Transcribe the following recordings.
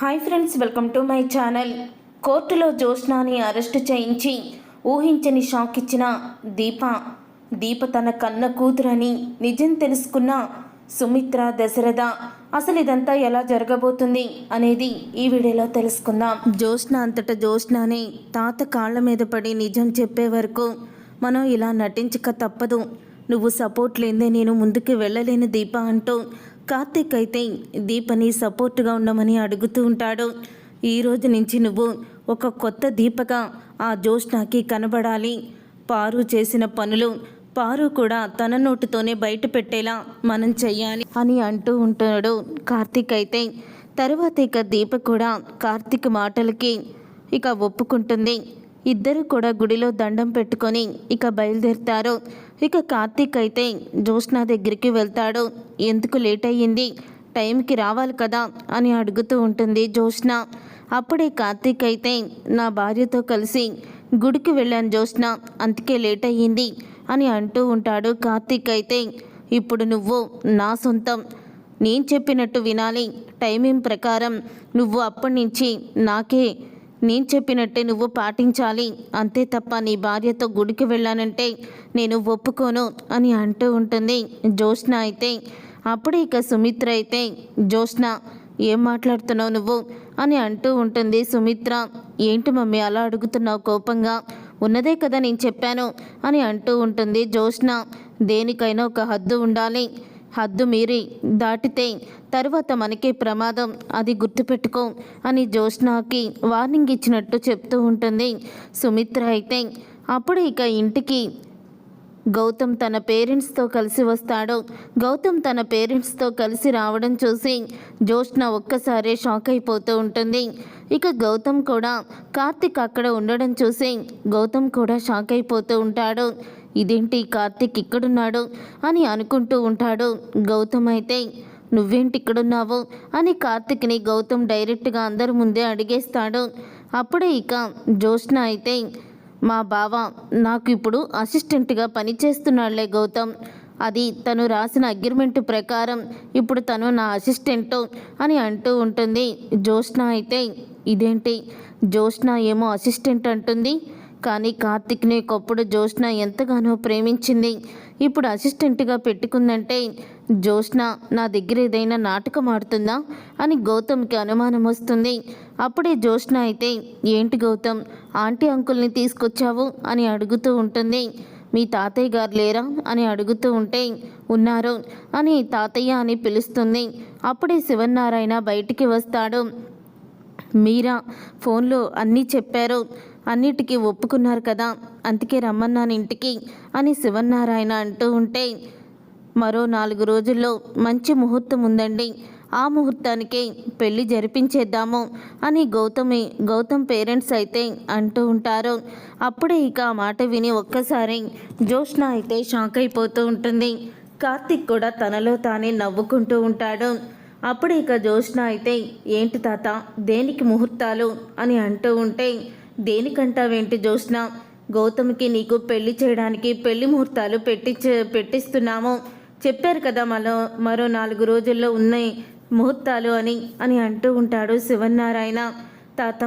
Hi friends welcome to my channel కోర్టులో జ్యోత్స్నాని arrest చేయించి ఊహించని షాక్ ఇచ్చిన దీప. దీప తన కన్న కూతురని నిజం తెలుసుకున్న సుమిత్ర దశరథ అసలు ఇదంతా ఎలా జరగబోతుంది అనేది ఈ వీడియోలో తెలుసుకుందాం. జ్యోత్స్న అంతటా జ్యోత్స్నాని తాత కాళ్ళ మీద పడి నిజం చెప్పే వరకు మనం ఇలా నటించక తప్పదు. నువ్వు సపోర్ట్ లేదే నేను ముందుకు వెళ్ళలేను దీప అంటూ కార్తీక్ అయితే దీపని సపోర్ట్గా ఉండమని అడుగుతూ ఉంటాడు. ఈ రోజు నుంచి నువ్వు ఒక కొత్త దీపగా ఆ జ్యోష్ణకి కనబడాలి. పారు చేసిన పనులు పారు కూడా తన నోటితోనే బయట పెట్టేలా మనం చెయ్యాలి అని అంటూ ఉంటాడు. కార్తీక్ అయితే తర్వాత ఇక దీప కూడా కార్తీక్ మాటలకి ఇక ఒప్పుకుంటుంది. ఇద్దరు కూడా గుడిలో దండం పెట్టుకొని ఇక బయలుదేరుతారు. ఇక కార్తీక్ అయితే జ్యోత్స్న దగ్గరికి వెళ్తాడు. ఎందుకు లేట్ అయ్యింది? టైంకి రావాలి కదా అని అడుగుతూ ఉంటుంది జ్యోత్స్న. అప్పుడే కార్తీక్ అయితే నా భార్యతో కలిసి గుడికి వెళ్ళాను జ్యోత్స్న అందుకే లేట్ అయ్యింది అని అంటూ ఉంటాడు కార్తీక్ అయితే. ఇప్పుడు నువ్వు నా సొంతం. నేను చెప్పినట్టు వినాలి. టైమింగ్ ప్రకారం నువ్వు అప్పటి నుంచి నాకే నేను చెప్పినట్టే నువ్వు పాటించాలి. అంతే తప్ప నీ భార్యతో గుడికి వెళ్ళానంటే నేను ఒప్పుకోను అని అంటూ ఉంటుంది జ్యోత్స్న అయితే. అప్పుడే ఇక సుమిత్ర అయితే జ్యోత్స్న ఏం మాట్లాడుతున్నావు నువ్వు? అని అంటూ ఉంటుంది సుమిత్ర. ఏంటి మమ్మీ అలా అడుగుతున్నావు కోపంగా? ఉన్నదే కదా నేను చెప్పాను అని అంటూ ఉంటుంది జ్యోత్స్న. దేనికైనా ఒక హద్దు ఉండాలి. హద్దు మీరి దాటితే తరువాత మనకే ప్రమాదం అది గుర్తుపెట్టుకో అని జ్యోత్స్నాకి వార్నింగ్ ఇచ్చినట్టు చెప్తూ ఉంటుంది. సుమిత్ర అయితే అప్పుడు ఇక ఇంటికి గౌతమ్ తన పేరెంట్స్తో కలిసి వస్తాడు. గౌతమ్ తన పేరెంట్స్తో కలిసి రావడం చూసి జ్యోత్స్న ఒక్కసారే షాక్ అయిపోతూ ఉంటుంది. ఇక గౌతమ్ కూడా కార్తిక్ అక్కడ ఉండడం చూసి గౌతమ్ కూడా షాక్ అయిపోతూ ఉంటాడు. ఇదేంటి కార్తిక్ ఇక్కడున్నాడు అని అనుకుంటూ ఉంటాడు. గౌతమ్ అయితే నువ్వేంటి ఇక్కడున్నావు? అని కార్తిక్ని గౌతమ్ డైరెక్ట్గా అందరి ముందే అడిగేస్తాడు. అప్పుడే ఇక జ్యోత్స్న అయితే మా బావ నాకు ఇప్పుడు అసిస్టెంట్గా పనిచేస్తున్నాడులే గౌతమ్. అది తను రాసిన అగ్రిమెంట్ ప్రకారం ఇప్పుడు తను నా అసిస్టెంట్ అని అంటూ ఉంటుంది. జ్యోత్స్న అయితే ఇదేంటి? జ్యోత్స్న ఏమో అసిస్టెంట్ అంటుంది. కానీ కార్తిక్ని ఒకప్పుడు జ్యోత్స్న ఎంతగానో ప్రేమించింది. ఇప్పుడు అసిస్టెంట్గా పెట్టుకుందంటే జ్యోత్స్న నా దగ్గర ఏదైనా నాటకం ఆడుతుందా? అని గౌతమ్కి అనుమానం వస్తుంది. అప్పుడే జ్యోత్స్న అయితే ఏంటి గౌతమ్ ఆంటీ అంకుల్ని తీసుకొచ్చావు? అని అడుగుతూ ఉంటుంది. మీ తాతయ్య గారు లేరా? అని అడుగుతూ ఉంటే ఉన్నారు అని తాతయ్య అని పిలుస్తుంది. అప్పుడే శివనారాయణ బయటికి వస్తాడు. మీరా? ఫోన్లో అన్నీ చెప్పారు. అన్నిటికీ ఒప్పుకున్నారు కదా. అందుకే రమ్మన్నాను ఇంటికి అని శివనారాయణ అంటూ ఉంటే మరో నాలుగు రోజుల్లో మంచి ముహూర్తం ఉందండి. ఆ ముహూర్తానికి పెళ్ళి జరిపించేద్దాము అని గౌతమి గౌతమ్ పేరెంట్స్ అయితే అంటూ ఉంటారు. అప్పుడే ఇక ఆ మాట విని ఒక్కసారి జ్యోత్స్న అయితే షాక్ అయిపోతూ ఉంటుంది. కార్తిక్ కూడా తనలో తానే నవ్వుకుంటూ ఉంటాడు. అప్పుడు ఇక జ్యోత్స్న అయితే ఏంటి తాత దేనికి ముహూర్తాలు? అని అంటూ ఉంటే దేనికంటావేంటి జ్యోత్స్న? గౌతమ్కి నీకు పెళ్ళి చేయడానికి పెళ్ళి ముహూర్తాలు పెట్టించ పెట్టిస్తున్నాము. చెప్పారు కదా మరో మరో నాలుగు రోజుల్లో ఉన్నాయి ముహూర్తాలు అని అని అంటూ ఉంటాడు శివనారాయణ తాత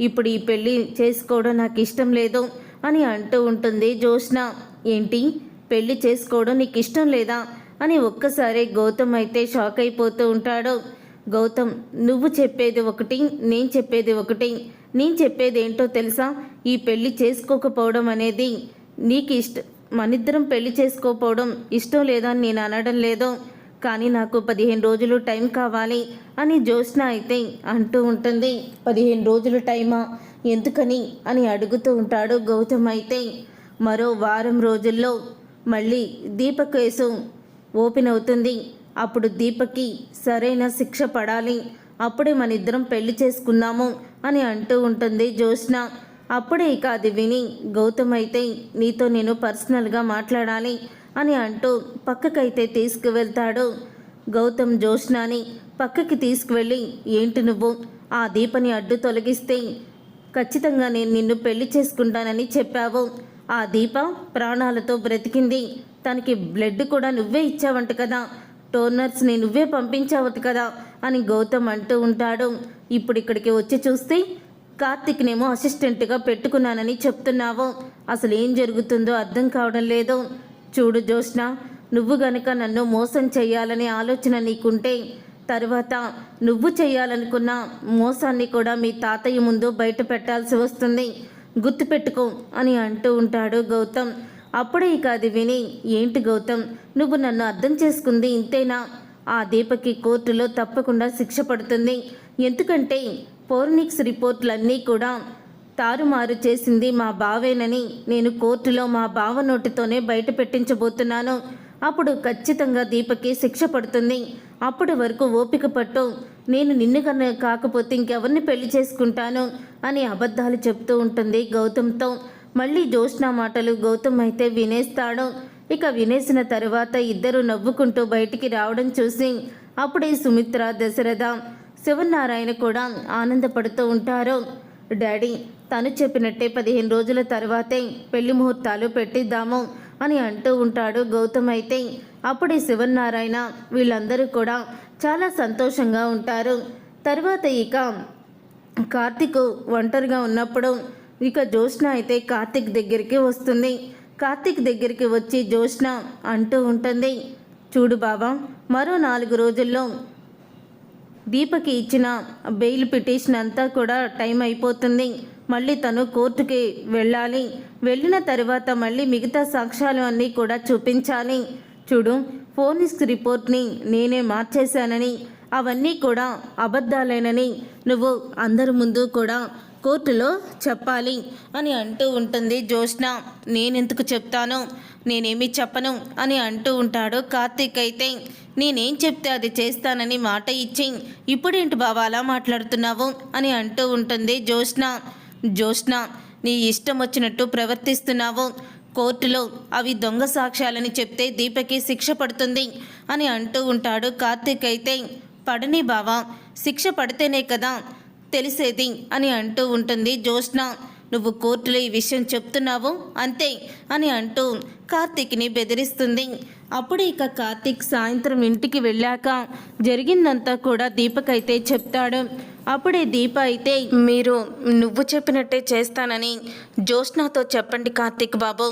ఇప్పుడు ఈ పెళ్ళి చేసుకోవడం నాకు ఇష్టం లేదు అని అంటూ ఉంటుంది జ్యోత్స్న. ఏంటి? పెళ్ళి చేసుకోవడం నీకు ఇష్టం లేదా? అని ఒక్కసారి గౌతమ్ అయితే షాక్ అయిపోతూ ఉంటాడు. గౌతమ్ నువ్వు చెప్పేది ఒకటి నేను చెప్పేది ఒకటి. నేను చెప్పేది ఏంటో తెలుసా? ఈ పెళ్ళి చేసుకోకపోవడం అనేది నీకు ఇష్ట మనిద్దరం పెళ్ళి చేసుకోకపోవడం ఇష్టం లేదా అని నేను అనడం లేదు. కానీ నాకు పదిహేను రోజులు టైం కావాలి అని జ్యోత్స్న అయితే అంటూ ఉంటుంది. పదిహేను రోజులు టైమా? ఎందుకని? అని అడుగుతూ ఉంటాడు గౌతమ్ అయితే. మరో వారం రోజుల్లో మళ్ళీ దీప కేసు ఓపెన్ అవుతుంది. అప్పుడు దీపకి సరైన శిక్ష పడాలి. అప్పుడే మన ఇద్దరం పెళ్ళి చేసుకుందాము. అని అంటూ ఉంటుంది జ్యోత్స్న. అప్పుడే ఇక అది విని గౌతమ్ అయితే నీతో నేను పర్సనల్గా మాట్లాడాలి అని అంటూ పక్కకైతే తీసుకువెళ్తాడు గౌతమ్ జ్యోత్స్నాని. పక్కకి తీసుకువెళ్ళి ఏంటి నువ్వు? ఆ దీపని అడ్డు తొలగిస్తే ఖచ్చితంగా నేను నిన్ను పెళ్ళి చేసుకుంటానని చెప్పావు. ఆ దీప ప్రాణాలతో బ్రతికింది. తనకి బ్లడ్ కూడా నువ్వే ఇచ్చావంట కదా. టోనర్స్ని నువ్వే పంపించావట కదా అని గౌతమ్ అంటూ ఉంటాడు. ఇప్పుడు ఇక్కడికి వచ్చి చూస్తే కార్తిక్నేమో అసిస్టెంట్గా పెట్టుకున్నానని చెప్తున్నావు. అసలు ఏం జరుగుతుందో అర్థం కావడం లేదు. చూడు జ్యోష్ణ నువ్వు గనక నన్ను మోసం చేయాలనే ఆలోచన నీకుంటే తర్వాత నువ్వు చేయాలనుకున్న మోసాన్ని కూడా మీ తాతయ్య ముందు బయట పెట్టాల్సి వస్తుంది. గుర్తుపెట్టుకో అని అంటూ ఉంటాడు గౌతమ్. అప్పుడే ఇక అది విని ఏంటి గౌతమ్ నువ్వు నన్ను అర్థం చేసుకుంది ఇంతేనా? ఆ దీపకి కోర్టులో తప్పకుండా శిక్ష పడుతుంది. ఎందుకంటే ఫోర్నిక్స్ రిపోర్ట్లన్నీ కూడా తారుమారు చేసింది మా బావేనని నేను కోర్టులో మా బావ నోటితోనే బయట పెట్టించబోతున్నాను. అప్పుడు ఖచ్చితంగా దీపకి శిక్ష పడుతుంది. అప్పటి వరకు ఓపిక పట్టు నేను నిన్ను కన్నా కాకపోతే ఇంకెవరిని పెళ్ళి చేసుకుంటాను అని అబద్ధాలు చెప్తూ ఉంటుంది గౌతమ్తో. మళ్ళీ జోష్న మాటలు గౌతమ్ అయితే వినేస్తాడు. ఇక వినేసిన తర్వాత ఇద్దరు నవ్వుకుంటూ బయటికి రావడం చూసి అప్పుడే సుమిత్ర దశరథ శివనారాయణ కూడా ఆనందపడుతూ ఉంటారు. డాడీ తను చెప్పినట్టే పదిహేను రోజుల తర్వాతే పెళ్ళి ముహూర్తాలు పెట్టిద్దాము అని అంటూ ఉంటాడు గౌతమ్ అయితే. అప్పుడే శివనారాయణ వీళ్ళందరూ కూడా చాలా సంతోషంగా ఉంటారు. తర్వాత ఇక కార్తిక్ ఒంటరిగా ఉన్నప్పుడు ఇక జ్యోష్ణ అయితే కార్తిక్ దగ్గరికి వస్తుంది. కార్తిక్ దగ్గరికి వచ్చి జ్యోష్ణ అంటూ ఉంటుంది. చూడు బాబా మరో నాలుగు రోజుల్లో దీపకి ఇచ్చిన బెయిల్ పిటిషన్ అంతా కూడా టైం అయిపోతుంది. మళ్ళీ తను కోర్టుకి వెళ్ళాలి. వెళ్ళిన తర్వాత మళ్ళీ మిగతా సాక్ష్యాలు అన్నీ కూడా చూపించాలి. చూడు ఫోనిక్స్ రిపోర్ట్ని నేనే మార్చేశానని అవన్నీ కూడా అబద్ధాలేనని నువ్వు అందరి ముందు కూడా కోర్టులో చెప్పాలి అని అంటూ ఉంటుంది జోష్న నేనెందుకు చెప్తాను? నేనేమి చెప్పను అని అంటూ ఉంటాడు కార్తీక్ అయితే. నేనేం చెప్తే అది చేస్తానని మాట ఇచ్చి ఇప్పుడేంటి బావా అలా మాట్లాడుతున్నావు? అని అంటూ ఉంటుంది జ్యోష్ణ జోష్న నీ ఇష్టం వచ్చినట్టు ప్రవర్తిస్తున్నావు. కోర్టులో అవి దొంగ సాక్ష్యాలని చెప్తే దీపకి శిక్ష పడుతుంది అని అంటూ ఉంటాడు కార్తీక్ అయితే. పడని బావా శిక్ష పడితేనే కదా తెలిసేది అని అంటూ ఉంటుంది జ్యోష్ణ నువ్వు కోర్టులో ఈ విషయం చెప్తున్నావు? అంతే అని అంటూ కార్తీక్ని బెదిరిస్తుంది. అప్పుడు ఇక కార్తీక్ సాయంత్రం ఇంటికి వెళ్ళాక జరిగిందంతా కూడా దీపకైతే చెప్తాడు. అప్పుడే దీప అయితే మీరు నువ్వు చెప్పినట్టే చేస్తానని జ్యోష్నాతో చెప్పండి కార్తీక్ బాబు.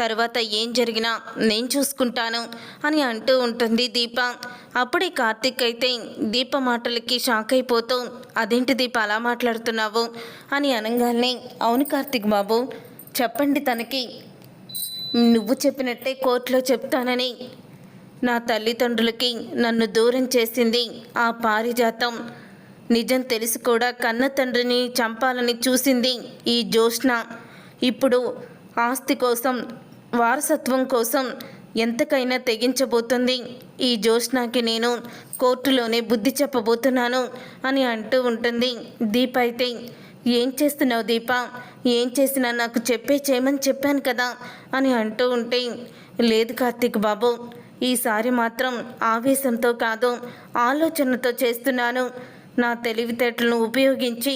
తర్వాత ఏం జరిగినా నేను చూసుకుంటాను అని అంటూ ఉంటుంది దీప. అప్పుడే కార్తీక్ అయితే దీప మాటలకి షాక్ అయిపోతూ అదేంటి దీప అలా మాట్లాడుతున్నావు? అని అనగానే అవును కార్తీక్ బాబు చెప్పండి తనకి. నువ్వు చెప్పినట్టే కోర్టులో చెప్తానని. నా తల్లిదండ్రులకి నన్ను దూరం చేసింది ఆ పారిజాతం. నిజం తెలిసి కూడా కన్న తండ్రిని చంపాలని చూసింది ఈ జోష్న ఇప్పుడు ఆస్తి కోసం వారసత్వం కోసం ఎంతకైనా తెగించబోతుంది. ఈ జోష్నాకి నేను కోర్టులోనే బుద్ధి చెప్పబోతున్నాను అని అంటూ ఉంటుంది దీప అయితే ఏం చేస్తున్నావు దీప? ఏం చేసినా నాకు చెప్పే చేయమని చెప్పాను కదా అని అంటూ ఉంటే లేదు కార్తీక్ బాబు ఈసారి మాత్రం ఆవేశంతో కాదు ఆలోచనతో చేస్తున్నాను. నా తెలివితేటలను ఉపయోగించి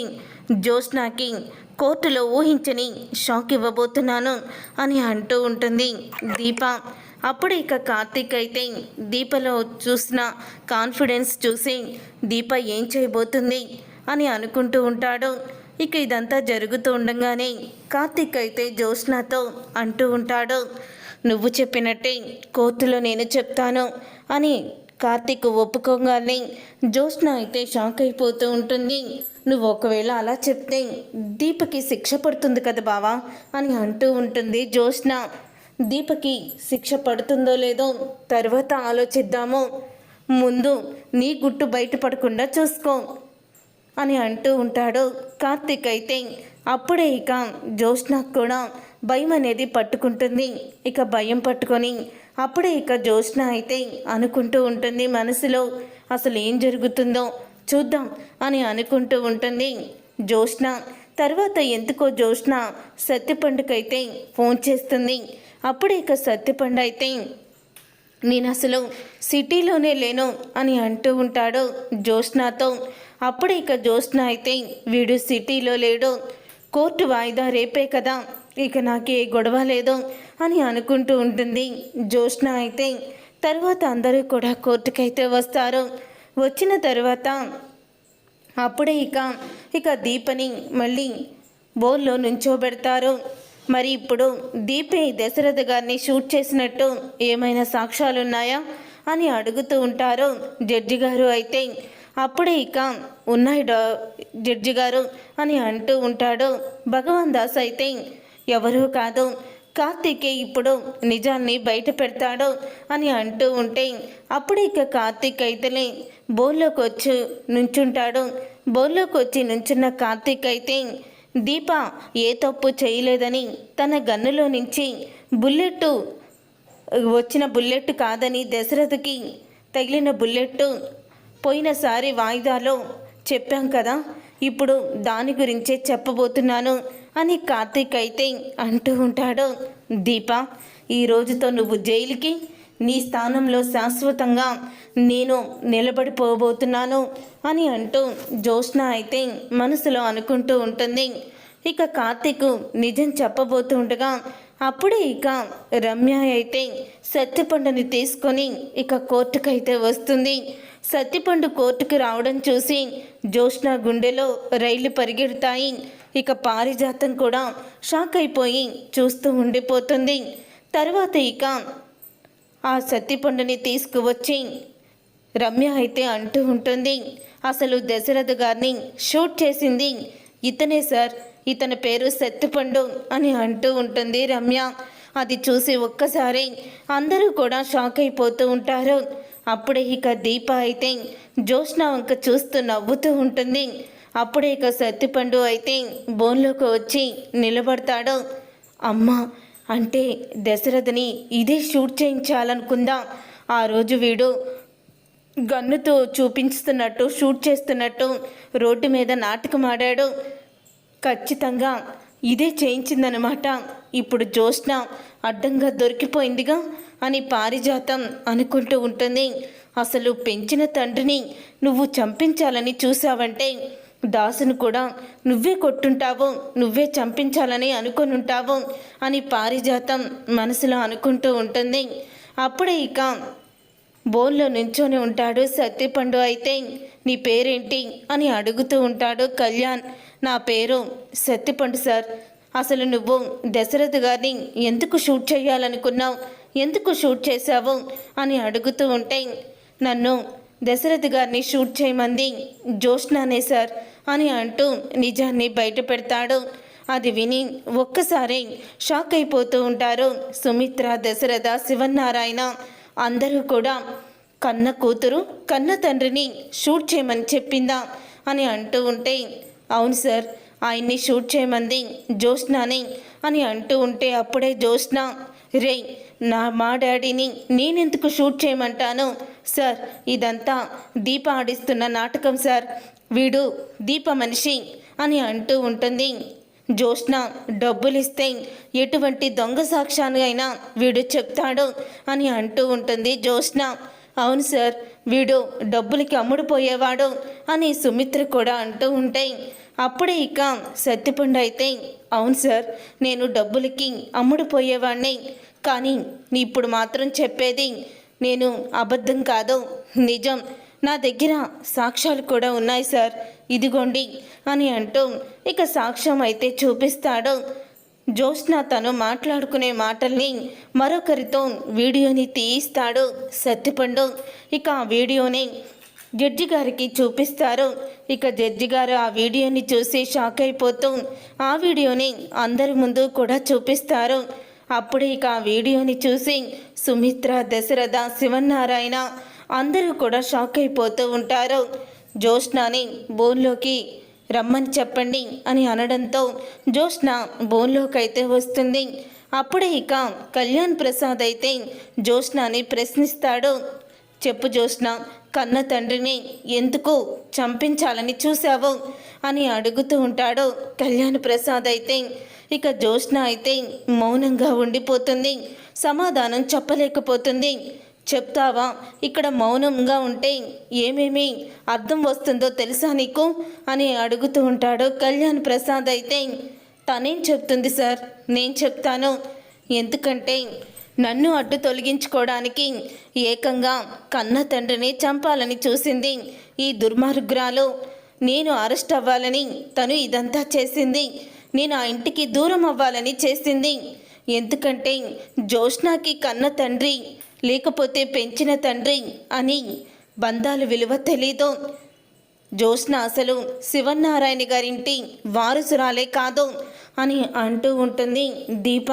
జోష్నాకి కోర్టులో ఊహించని షాక్ ఇవ్వబోతున్నాను అని అంటూ ఉంటుంది దీప. అప్పుడు ఇక కార్తీక్ అయితే దీపలో చూసిన కాన్ఫిడెన్స్ చూసి దీప ఏం చేయబోతుంది? అని అనుకుంటూ ఉంటాడు. ఇక ఇదంతా జరుగుతూ ఉండగానే కార్తీక్ అయితే జ్యోత్స్నాతో అంటూ ఉంటాడు నువ్వు చెప్పినట్టే కోర్టులో నేను చెప్తాను అని కార్తీక్ ఒప్పుకోగానే జ్యోత్స్న అయితే షాక్ అయిపోతూ ఉంటుంది. నువ్వు ఒకవేళ అలా చెప్తే దీపకి శిక్ష పడుతుంది కదా బావా అని అంటూ ఉంటుంది జ్యోత్స్న దీపకి శిక్ష పడుతుందో లేదో తర్వాత ఆలోచిద్దాము. ముందు నీ గుట్టు బయటపడకుండా చూసుకో. అని అంటూ ఉంటాడు. కార్తీక్ అయితే అప్పుడే ఇక జ్యోత్స్నకు కూడా భయం అనేది పట్టుకుంటుంది. ఇక భయం పట్టుకొని అప్పుడే ఇక జ్యోత్స్న అయితే అనుకుంటూ ఉంటుంది మనసులో అసలు ఏం జరుగుతుందో చూద్దాం అని అనుకుంటూ ఉంటుంది జ్యోత్స్న. తర్వాత ఎందుకో జ్యోత్స్న సత్యపండుకైతే ఫోన్ చేస్తుంది. అప్పుడే ఇక సత్యపండు అయితే నేను అసలు సిటీలోనే లేను అని అంటూ ఉంటాడు జ్యోత్స్నాతో. అప్పుడు ఇక జ్యోత్స్న అయితే వీడు సిటీలో లేడు. కోర్టు వాయిదా రేపే కదా ఇక నాకు ఏ గొడవ లేదు అని అనుకుంటూ ఉంటుంది. జ్యోత్స్న అయితే తర్వాత అందరూ కూడా కోర్టుకైతే వస్తారు. వచ్చిన తర్వాత అప్పుడే ఇక ఇక దీపని మళ్ళీ బోన్లో నుంచోబెడతారు. మరి ఇప్పుడు దీపే దశరథ గారిని షూట్ చేసినట్టు ఏమైనా సాక్ష్యాలు ఉన్నాయా అని అడుగుతూ ఉంటారు. జడ్జి గారు అయితే అప్పుడే ఇక ఉన్నాయి డా జడ్జి గారు అని అంటూ ఉంటాడు. భగవాన్ దాస్ అయితే ఎవరూ కాదు. కార్తీకే ఇప్పుడు నిజాన్ని బయట పెడతాడు అని అంటూ ఉంటే అప్పుడు ఇక కార్తీక్ అయితేనే బోల్లోకి వచ్చి నుంచుంటాడు. బోల్లోకి వచ్చి నుంచున్న కార్తీక్ అయితే దీప ఏ తప్పు చేయలేదని తన గన్నులో నుంచి బుల్లెట్ వచ్చిన బుల్లెట్ కాదని దశరథకి తగిలిన బుల్లెట్ పోయినసారి వాయిదాలో చెప్పాం కదా ఇప్పుడు దాని గురించే చెప్పబోతున్నాను అని కార్తీక్ అయితే అంటూ ఉంటాడు. దీప ఈ రోజుతో నువ్వు జైలుకి నీ స్థానంలో శాశ్వతంగా నేను నిలబడిపోబోతున్నాను అని అంటూ జోష్న అయితే మనసులో అనుకుంటూ ఉంటుంది. ఇక కార్తీక్ నిజం చెప్పబోతూ ఉండగా అప్పుడే ఇక రమ్య అయితే సత్యపండుని తీసుకొని ఇక కోర్టుకైతే వస్తుంది. సత్తిపండు కోర్టుకు రావడం చూసి జ్యోత్స్న గుండెలో రైళ్ళు పరిగెడతాయి. ఇక పారిజాతం కూడా షాక్ అయిపోయి చూస్తూ ఉండిపోతుంది. తర్వాత ఇక ఆ సత్తిపండుని తీసుకువచ్చి రమ్య అయితే అంటూ ఉంటుంది అసలు దశరథ గారిని షూట్ చేసింది ఇతనే సార్. ఇతని పేరు సత్తిపండు అని అంటూ ఉంటుంది రమ్య. అది చూసి ఒక్కసారి అందరూ కూడా షాక్ అయిపోతూ ఉంటారు. అప్పుడే ఇక దీప అయితే జ్యోత్స్న వంక చూస్తూ నవ్వుతూ ఉంటుంది. అప్పుడే ఇక సత్తిపండు అయితే బోన్లోకి వచ్చి నిలబడతాడు. అమ్మా అంటే దశరథని ఇదే షూట్ చేయించాలనుకుందా. ఆ రోజు వీడు గన్నుతో చూపించుతున్నట్టు షూట్ చేస్తున్నట్టు రోడ్డు మీద నాటకం ఆడాడు. ఖచ్చితంగా ఇదే చేయించిందనమాట ఇప్పుడు జ్యోత్స్న అడ్డంగా దొరికిపోయిందిగా. అని పారిజాతం అనుకుంటూ ఉంటుంది. అసలు పెంచిన తండ్రిని నువ్వు చంపించాలని చూసావంటే దాసును కూడా నువ్వే కొట్టుంటావు నువ్వే చంపించాలని అనుకొని ఉంటావు అని పారిజాతం మనసులో అనుకుంటూ ఉంటుంది. అప్పుడే ఇక బోన్లో నుంచొని ఉంటాడు సత్యపండు అయితే నీ పేరేంటి? అని అడుగుతూ ఉంటాడు కళ్యాణ్. నా పేరు సత్యపండు సార్. అసలు నువ్వు దశరథ్ గారిని ఎందుకు షూట్ చేయాలనుకున్నావు ఎందుకు షూట్ చేశావు? అని అడుగుతూ ఉంటే నన్ను దశరథ గారిని షూట్ చేయమంది జోష్నానే సార్ అని అంటూ నిజాన్ని బయట పెడతాడు. అది విని ఒక్కసారి షాక్ అయిపోతూ ఉంటారు సుమిత్ర దశరథ శివనారాయణ అందరూ కూడా కన్న కూతురు కన్న తండ్రిని షూట్ చేయమని చెప్పిందా అని అంటూ ఉంటే అవును సార్ ఆయన్ని షూట్ చేయమంది జ్యోత్స్నాని అని అంటూ ఉంటే అప్పుడే జోష్నా రే నా మా డాడీని నేనెందుకు షూట్ చేయమంటాను? సార్ ఇదంతా దీప ఆడిస్తున్న నాటకం సార్. వీడు దీప మనిషి అని అంటూ ఉంటుంది. జ్యోష్ణ డబ్బులిస్తే ఎటువంటి దొంగ సాక్ష్యాన్ని అయినా వీడు చెప్తాడు అని అంటూ ఉంటుంది జ్యోష్ణ అవును సార్ వీడు డబ్బులకి అమ్ముడుపోయేవాడు అని సుమిత్ర కూడా అంటూ ఉంటాయి. అప్పుడే ఇక సత్తిపండు అయితే అవును సార్ నేను డబ్బులకి అమ్ముడుపోయేవాడిని కానీ ఇప్పుడు మాత్రం చెప్పేది నేను అబద్ధం కాదు. నిజం నా దగ్గర సాక్ష్యాలు కూడా ఉన్నాయి సార్. ఇదిగోండి అని అంటూ ఇక సాక్ష్యం అయితే చూపిస్తాడు. జ్యోత్స్న తను మాట్లాడుకునే మాటల్ని మరొకరితో వీడియోని తీయిస్తాడు సత్తిపండు ఇక ఆ వీడియోని జడ్జి గారికి చూపిస్తారు. ఇక జడ్జి గారు ఆ వీడియోని చూసి షాక్ అయిపోతూ ఆ వీడియోని అందరి ముందు కూడా చూపిస్తారు. అప్పుడు ఇక ఆ వీడియోని చూసి సుమిత్ర దశరథ శివనారాయణ అందరూ కూడా షాక్ అయిపోతూ ఉంటారు. జ్యోత్స్నాని బోన్లోకి రమ్మని చెప్పండి అని అనడంతో జ్యోష్న బోన్లోకైతే వస్తుంది. అప్పుడే ఇక కళ్యాణ్ ప్రసాద్ అయితే జ్యోష్నాని ప్రశ్నిస్తాడు. చెప్పు జ్యోత్స్న కన్న తండ్రిని ఎందుకు చంపించాలని చూశావు? అని అడుగుతూ ఉంటాడు కళ్యాణ్ ప్రసాద్ అయితే. ఇక జ్యోత్స్న అయితే మౌనంగా ఉండిపోతుంది. సమాధానం చెప్పలేకపోతుంది. చెప్తావా? ఇక్కడ మౌనంగా ఉంటే ఏమేమి అర్థం వస్తుందో తెలుసా నీకు? అని అడుగుతూ ఉంటాడు కళ్యాణ్ ప్రసాద్ అయితే. తనేం చెప్తుంది సార్? నేను చెప్తాను. ఎందుకంటే నన్ను అడ్డు తొలగించుకోవడానికి ఏకంగా కన్న తండ్రిని చంపాలని చూసింది ఈ దుర్మార్గురాలు. నేను అరెస్ట్ అవ్వాలని తను ఇదంతా చేసింది. నేను ఆ ఇంటికి దూరం అవ్వాలని చేసింది. ఎందుకంటే జోష్నాకి కన్న తండ్రి లేకపోతే పెంచిన తండ్రి అని బంధాలు విలువ తెలీదు. జ్యోత్స్న అసలు శివనారాయణ గారింటి వారసురాలే కాదు అని అంటూ ఉంటుంది దీప.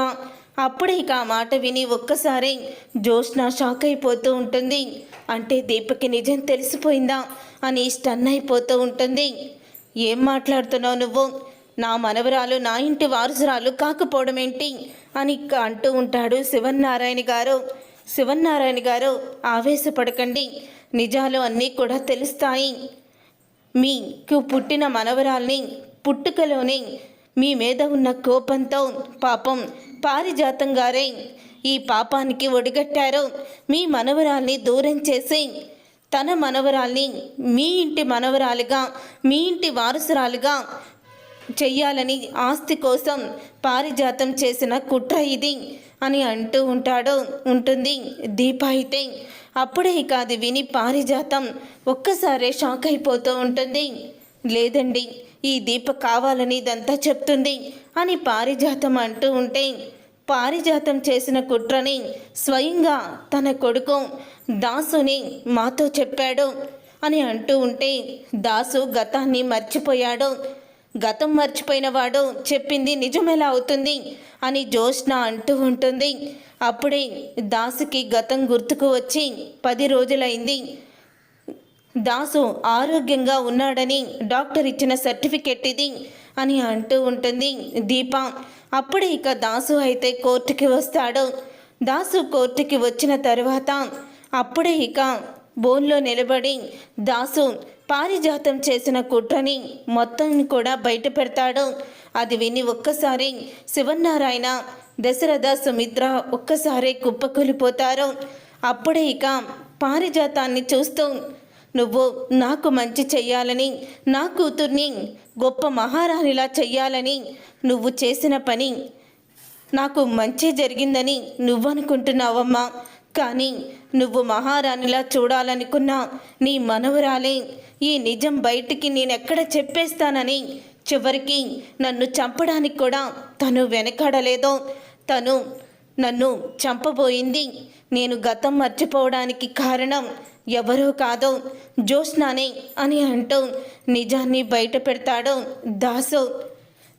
అప్పుడే ఇక ఆ మాట విని ఒక్కసారి జ్యోత్స్న షాక్ అయిపోతూ ఉంటుంది. అంటే దీపకి నిజం తెలిసిపోయిందా అని స్టన్ అయిపోతూ ఉంటుంది. ఏం మాట్లాడుతున్నావు నువ్వు? నా మనవరాలు నా ఇంటి వారసురాలు కాకపోవడం ఏంటి? అని అంటూ ఉంటాడు శివన్నారాయణ గారు. శివన్నారాయణ గారు ఆవేశపడకండి. నిజాలు అన్నీ కూడా తెలుస్తాయి. మీకు పుట్టిన మనవరాల్ని పుట్టుకలోనే మీ మీద ఉన్న కోపంతో పాపం పారిజాతం గారే ఈ పాపానికి ఒడిగట్టారు. మీ మనవరాల్ని దూరం చేసి తన మనవరాల్ని మీ ఇంటి మనవరాలుగా మీ ఇంటి వారసురాలుగా చెయ్యాలని ఆస్తి కోసం పారిజాతం చేసిన కుట్ర ఇది అని అంటూ ఉంటాడు ఉంటుంది దీప అయితే. అప్పుడే ఇక అది విని పారిజాతం ఒక్కసారే షాక్ అయిపోతూ ఉంటుంది. లేదండి ఈ దీప కావాలని ఇదంతా చెప్తుంది అని పారిజాతం అంటూ ఉంటే పారిజాతం చేసిన కుట్రని స్వయంగా తన కొడుకు దాసుని మాతో చెప్పాడు అని అంటూ ఉంటే దాసు గతాన్ని మర్చిపోయాడు. గతం మర్చిపోయిన వాడు చెప్పింది నిజమెలా అవుతుంది అని జోష్న అంటూ ఉంటుంది. అప్పుడే దాసుకి గతం గుర్తుకు వచ్చి పది రోజులైంది. దాసు ఆరోగ్యంగా ఉన్నాడని డాక్టర్ ఇచ్చిన సర్టిఫికెట్ ఇది అని అంటూ ఉంటుంది దీప. అప్పుడే ఇక దాసు అయితే కోర్టుకి వస్తాడు. దాసు కోర్టుకి వచ్చిన తర్వాత అప్పుడే ఇక బోన్లో నిలబడి దాసు పారిజాతం చేసిన కుట్రని మొత్తం కూడా బయట పెడతాడు. అది విని ఒక్కసారి శివనారాయణ దశరథ సుమిత్ర ఒక్కసారి కుప్పకూలిపోతారు. అప్పుడే ఇక పారిజాతాన్ని చూస్తూ నువ్వు నాకు మంచి చెయ్యాలని నా కూతుర్ని గొప్ప మహారాణిలా చెయ్యాలని నువ్వు చేసిన పని నాకు మంచి జరిగిందని నువ్వనుకుంటున్నావమ్మా. కానీ నువ్వు మహారాణిలా చూడాలనుకున్నా నీ మనవరాలే ఈ నిజం బయటికి నేనెక్కడ చెప్పేస్తానని చివరికి నన్ను చంపడానికి కూడా తను వెనకాడలేదో. తను నన్ను చంపబోయింది. నేను గతం మర్చిపోవడానికి కారణం ఎవరో కాదో జోష్నానే అని అంటూ నిజాన్ని బయట పెడతాడో దాసు.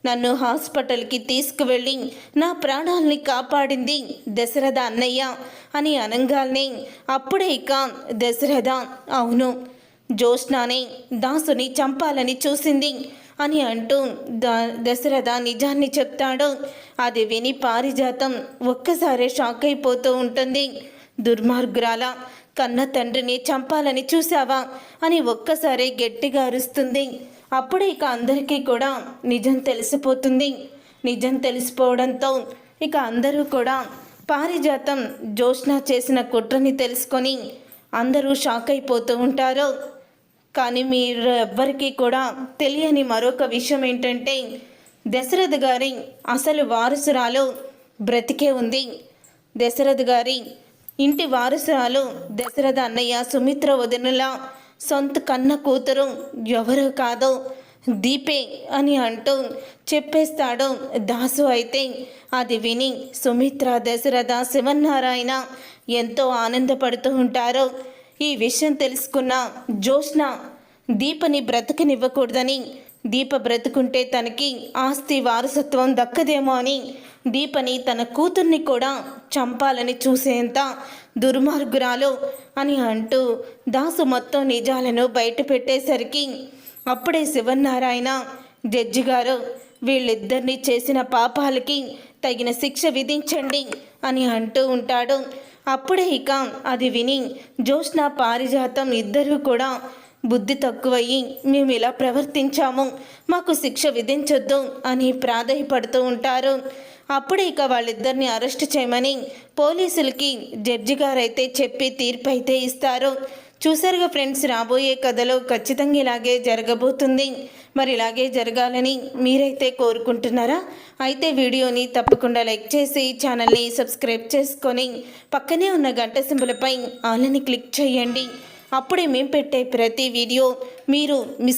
నన్ను హాస్పిటల్కి తీసుకువెళ్ళి నా ప్రాణాల్ని కాపాడింది దశరథ అన్నయ్య అని అనంగాల్ని అప్పుడే ఇక దశరథ అవును జోష్నానే దాసుని చంపాలని చూసింది అని అంటూ దా దశరథ నిజాన్ని చెప్తాడు. అది విని పారిజాతం ఒక్కసారే షాక్ అయిపోతూ ఉంటుంది. దుర్మార్గురాల కన్న తండ్రిని చంపాలని చూశావా? అని ఒక్కసారి గట్టిగా అరుస్తుంది. అప్పుడు ఇక అందరికీ కూడా నిజం తెలిసిపోతుంది. నిజం తెలిసిపోవడంతో ఇక అందరూ కూడా పారిజాతం జోష్న చేసిన కుట్రని తెలుసుకొని అందరూ షాక్ అయిపోతూ ఉంటారు. కానీ మీరు ఎవ్వరికీ కూడా తెలియని మరొక విషయం ఏంటంటే దశరథ గారి అసలు వారసురాలు బ్రతికే ఉంది. దశరథ గారి ఇంటి వారసురాలు దశరథ అన్నయ్య సుమిత్ర వదినల సొంత కన్న కూతురు ఎవరు కాదో. దీపే అని అంటూ చెప్పేస్తాడు దాసు అయితే. అది విని సుమిత్ర దశరథ శివనారాయణ ఎంతో ఆనందపడుతూ ఉంటారు. ఈ విషయం తెలుసుకున్న జోష్న దీపని బ్రతకనివ్వకూడదని దీప బ్రతుకుంటే తనకి ఆస్తి వారసత్వం దక్కదేమో అని దీపని తన కూతుర్ని కూడా చంపాలని చూసేంత దుర్మార్గురాలు అని అంటూ దాసు మొత్తం నిజాలను బయట పెట్టేసరికి అప్పుడే శివనారాయణ జడ్జి గారు వీళ్ళిద్దరినీ చేసిన పాపాలకి తగిన శిక్ష విధించండి అని అంటూ ఉంటాడు. అప్పుడే ఇక అది విని జోష్న పారిజాతం ఇద్దరూ కూడా బుద్ధి తక్కువయ్యి మేము ఇలా ప్రవర్తించాము. మాకు శిక్ష విధించొద్దు అని ప్రాధాయపడుతూ ఉంటారు. అప్పుడే ఇక వాళ్ళిద్దరిని అరెస్ట్ చేయమని పోలీసులకి జడ్జి గారైతే చెప్పి తీర్పు అయితే ఇస్తారు. చూసారుగా ఫ్రెండ్స్ రాబోయే కథలో ఖచ్చితంగా ఇలాగే జరగబోతుంది. మరి ఇలాగే జరగాలని మీరైతే కోరుకుంటున్నారా? అయితే వీడియోని తప్పకుండా లైక్ చేసి ఛానల్ని సబ్స్క్రైబ్ చేసుకొని పక్కనే ఉన్న గంట సింబులపై ఆల్ని క్లిక్ చేయండి. అప్పుడే మేము పెట్టే ప్రతి వీడియో మీరు మిస్